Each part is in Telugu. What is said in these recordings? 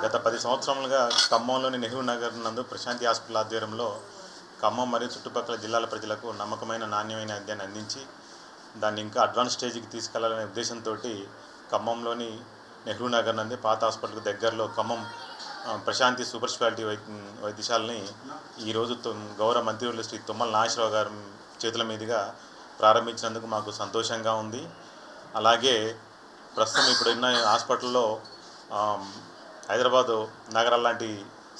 గత పది సంవత్సరాలుగా ఖమ్మంలోని నెహ్రూ నగర్ నందు ప్రశాంతి హాస్పిటల్ ఆధ్వర్యంలో ఖమ్మం మరియు చుట్టుపక్కల జిల్లాల ప్రజలకు నమ్మకమైన నాణ్యమైన విద్యను అందించి దాన్ని ఇంకా అడ్వాన్స్ స్టేజ్కి తీసుకెళ్ళాలనే ఉద్దేశంతో ఖమ్మంలోని నెహ్రూ నగర్ నంది పాత హాస్పిటల్కి దగ్గరలో ఖమ్మం ప్రశాంతి సూపర్ స్పెషాలిటీ వై వైద్యశాలని ఈరోజు గౌరవ మంత్రివర్యులు శ్రీ తుమ్మల నాగేశ్వరరావు గారి చేతుల మీదుగా ప్రారంభించినందుకు మాకు సంతోషంగా ఉంది. అలాగే ప్రస్తుతం ఇప్పుడున్న హాస్పిటల్లో హైదరాబాదు నగరాల లాంటి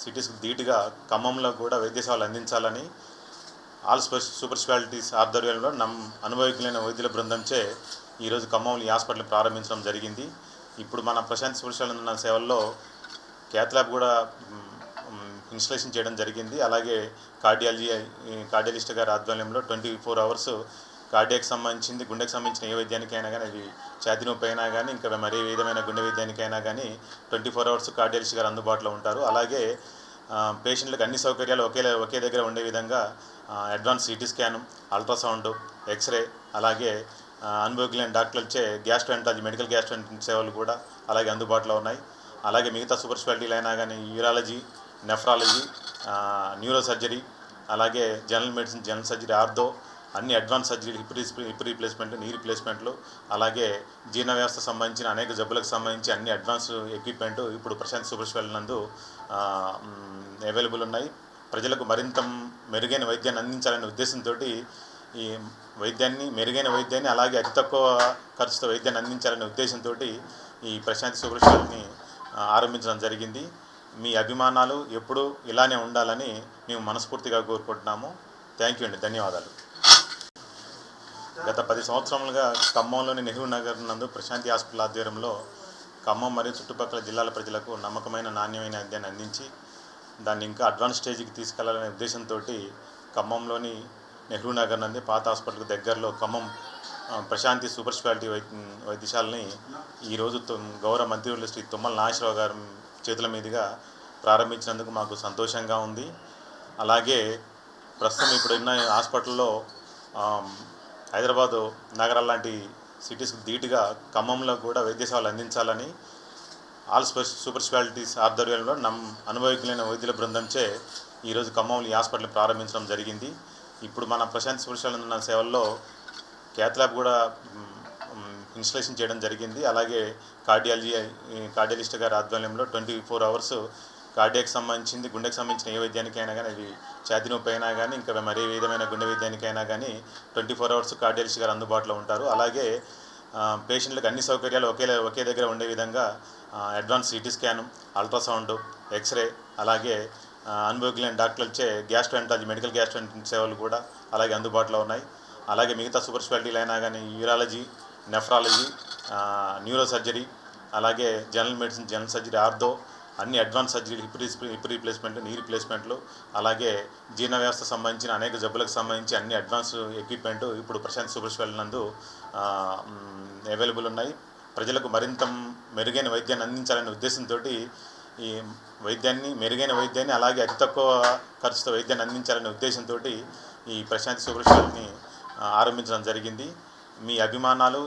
సిటీస్కి ధీటుగా ఖమ్మంలో కూడా వైద్య సేవలు అందించాలని ఆల్ స్పెష సూపర్ స్పెషాలిటీస్ ఆధ్వర్యంలో నమ్ అనుభవికులైన వైద్యుల బృందంచే ఈరోజు ఖమ్మంలో ఈ హాస్పిటల్ ప్రారంభించడం జరిగింది. ఇప్పుడు మన ప్రశాంత్ సూపర్ స్పెషాలిటీ ఉన్న సేవల్లో క్యాత్ ల్యాబ్ కూడా ఇన్స్టలేషన్ చేయడం జరిగింది. అలాగే కార్డియాలజీ కార్డియాలజిస్ట్ గారి ఆధ్వర్యంలో ట్వంటీ ఫోర్ అవర్స్ కార్డియాకి సంబంధించింది గుండెకి సంబంధించిన ఏ వైద్యానికైనా కానీ అది ఛాతి నొప్పి అయినా కానీ ఇంకా మరే విధమైన గుండె వైద్యానికైనా కానీ ట్వంటీ ఫోర్ అవర్స్ కార్డియాలిస్ట్ గారు అందుబాటులో ఉంటారు. అలాగే పేషెంట్లకు అన్ని సౌకర్యాలు ఒకే ఒకే దగ్గర ఉండే విధంగా advance CT scan ultrasound X ray అలాగే ఆ, అనుభవజ్ఞులైన డాక్టర్లచే గ్యాస్ట్రోఎంటాలజీ మెడికల్ గ్యాస్ట్రోఎంటాలజీ సేవలు కూడా అలాగే అందుబాటులో ఉన్నాయి. అలాగే మిగతా సూపర్ స్పెషాలిటీలు అయినా కానీ యూరాలజీ నెఫ్రాలజీ న్యూరో సర్జరీ అలాగే general medicine general surgery ortho అన్ని అడ్వాన్స్ సర్జరీలు హిప్ హిప్ రీప్లేస్మెంట్లు నీ రీప్లేస్మెంట్లు అలాగే జీర్ణ వ్యవస్థ సంబంధించిన అనేక జబ్బులకు సంబంధించి అన్ని అడ్వాన్స్ ఎక్విప్మెంట్ ఇప్పుడు ప్రశాంత్ సూపర్ నందు అవైలబుల్ ఉన్నాయి. ప్రజలకు మరింత మెరుగైన వైద్యాన్ని అందించాలనే ఉద్దేశంతో ఈ వైద్యాన్ని మెరుగైన వైద్యాన్ని అలాగే అతి తక్కువ ఖర్చుతో వైద్యాన్ని అందించాలనే ఉద్దేశంతో ఈ ప్రశాంత్ సూపర్ ఆరంభించడం జరిగింది. మీ అభిమానాలు ఎప్పుడూ ఇలానే ఉండాలని మేము మనస్ఫూర్తిగా కోరుకుంటున్నాము. థ్యాంక్ యూ అండి. ధన్యవాదాలు. గత పది సంవత్సరాలుగా ఖమ్మంలోని నెహ్రూ నగర్ నందు ప్రశాంతి హాస్పిటల్ ఆధ్వర్యంలో ఖమ్మం మరియు చుట్టుపక్కల జిల్లాల ప్రజలకు నమ్మకమైన నాణ్యమైన విద్యను అందించి దాన్ని ఇంకా అడ్వాన్స్ స్టేజ్కి తీసుకెళ్ళాలనే ఉద్దేశంతో ఖమ్మంలోని నెహ్రూ నగర్ నంది పాత హాస్పిటల్కి దగ్గరలో ఖమ్మం ప్రశాంతి సూపర్ స్పెషాలిటీ వై వైద్యశాలని ఈరోజు గౌరవ మంత్రివర్యులు శ్రీ తుమ్మల నాగేశ్వరరావు గారి చేతుల మీదుగా ప్రారంభించినందుకు మాకు సంతోషంగా ఉంది. అలాగే ప్రస్తుతం ఇప్పుడున్న హాస్పిటల్లో హైదరాబాదు నగరాల లాంటి సిటీస్కి ధీటుగా ఖమ్మంలో కూడా వైద్య సేవలు అందించాలని ఆల్ స్పెష సూపర్ స్పెషాలిటీస్ ఆధ్వర్యంలో నమ్ అనుభవికులైన వైద్యుల బృందంచే ఈరోజు ఖమ్మంలో ఈ హాస్పిటల్ ప్రారంభించడం జరిగింది. ఇప్పుడు మన ప్రశాంత్ సూపర్ స్పెషాలిటీ ఉన్న సేవల్లో క్యాత్ ల్యాబ్ కూడా ఇన్స్టలేషన్ చేయడం జరిగింది. అలాగే కార్డియాలజీ కార్డియాలిస్ట్ గారి ఆధ్వర్యంలో ట్వంటీ ఫోర్ అవర్స్ కార్డియాకి సంబంధించింది గుండెకి సంబంధించిన ఏ వైద్యానికైనా కానీ అది ఛాతి నొప్పి అయినా కానీ ఇంకా మరే విధమైన గుండె వైద్యానికైనా కానీ ట్వంటీ ఫోర్ అవర్స్ కార్డియాలిస్ట్ గారు అందుబాటులో ఉంటారు. అలాగే పేషెంట్లకు అన్ని సౌకర్యాలు ఒకే ఒకే దగ్గర ఉండే విధంగా advance CT scan ultrasound X ray అలాగే అనుభవజ్ఞులైన డాక్టర్లచే గ్యాస్ట్రోఎంటాలజీ మెడికల్ గ్యాస్ట్రోఎంటాలజీ సేవలు కూడా అలాగే అందుబాటులో ఉన్నాయి. అలాగే మిగతా సూపర్ స్పెషాలిటీలు అయినా కానీ యూరాలజీ నెఫ్రాలజీ న్యూరో సర్జరీ అలాగే general medicine general surgery ortho అన్ని అడ్వాన్స్ సర్జరీలు హిప్ రీస్ హిప్ రీప్లేస్మెంట్ నీ రీప్లేస్మెంట్లు అలాగే జీర్ణ వ్యవస్థ సంబంధించిన అనేక జబ్బులకు సంబంధించి అన్ని అడ్వాన్స్ ఎక్విప్మెంట్ ఇప్పుడు ప్రశాంత్ సూపర్ నందు అవైలబుల్ ఉన్నాయి. ప్రజలకు మరింత మెరుగైన వైద్యాన్ని అందించాలనే ఉద్దేశంతో ఈ వైద్యాన్ని మెరుగైన వైద్యాన్ని అలాగే అతి తక్కువ ఖర్చుతో వైద్యాన్ని అందించాలనే ఉద్దేశంతో ఈ ప్రశాంత్ సూపర్ ఆరంభించడం జరిగింది. మీ అభిమానాలు